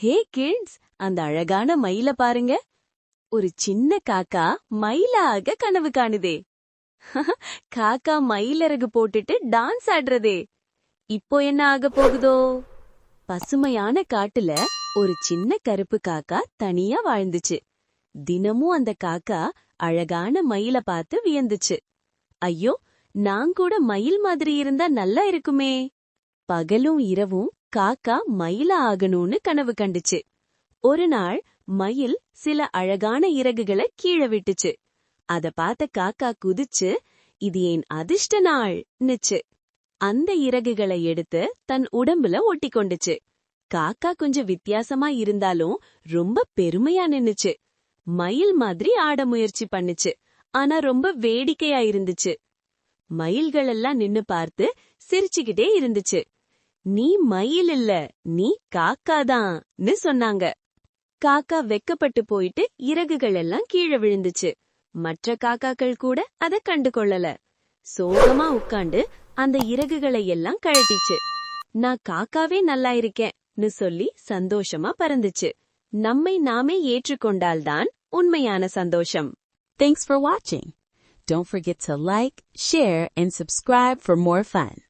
ஹே kids அந்த அழகான மயில பாருங்க. ஒரு சின்ன காக்கா மயிலாக கனவு காணுதே. காக்கா மயிலறகு போட்டுட்டு டான்ஸ் ஆடுறதே. இப்போ என்ன ஆக போகுதோ? பசுமையான காட்டுல ஒரு சின்ன கருப்பு காக்கா தனியா வாழ்ந்துச்சு. தினமும் அந்த காக்கா அழகான மயில பார்த்து வியந்துச்சு. ஐயோ நான் கூட மயில் மாதிரி இருந்தா நல்லா இருக்குமே. பகலும் இரவும் காக்கா மயில ஆகணும்னு கனவு கண்டுச்சு. ஒரு நாள் மயில் சில அழகான இறகுகளை கீழே விட்டுச்சு. அத பார்த்த காக்கா குதிச்சு இது என் அதிர்ஷ்ட நாள்னுச்சு. அந்த இறகுகளை எடுத்து தன் உடம்புல ஒட்டி கொண்டுச்சு. காக்கா கொஞ்சம் வித்தியாசமா இருந்தாலும் ரொம்ப பெருமையா நின்னுச்சு. மயில் மாதிரி ஆட முயற்சி பண்ணுச்சு. ஆனா ரொம்ப வேடிக்கையா இருந்துச்சு. மயில்கள் எல்லாம் நின்னு பார்த்து சிரிச்சுக்கிட்டே இருந்துச்சு. நீ மயில் இல்ல நீ காக்காதான்னு சொன்னாங்க. காக்கா வெக்கப்பட்டு போயிட்டு இறகுகள் எல்லாம் கீழே விழுந்துச்சு. மற்ற காக்காக்கள் கூட அத கண்டு கொள்ளல. சோகமா உட்காண்டு அந்த இறகுகளை எல்லாம் கழட்டிச்சு. நான் காக்காவே நல்லா இருக்கேன்னு சொல்லி சந்தோஷமா பறந்துச்சு. நம்மை நாமே ஏற்றுக்கொண்டால்தான் உண்மையான சந்தோஷம். தேங்க்ஸ் ஃபார் வாட்சிங் Don't forget to like, share, and subscribe for more fun.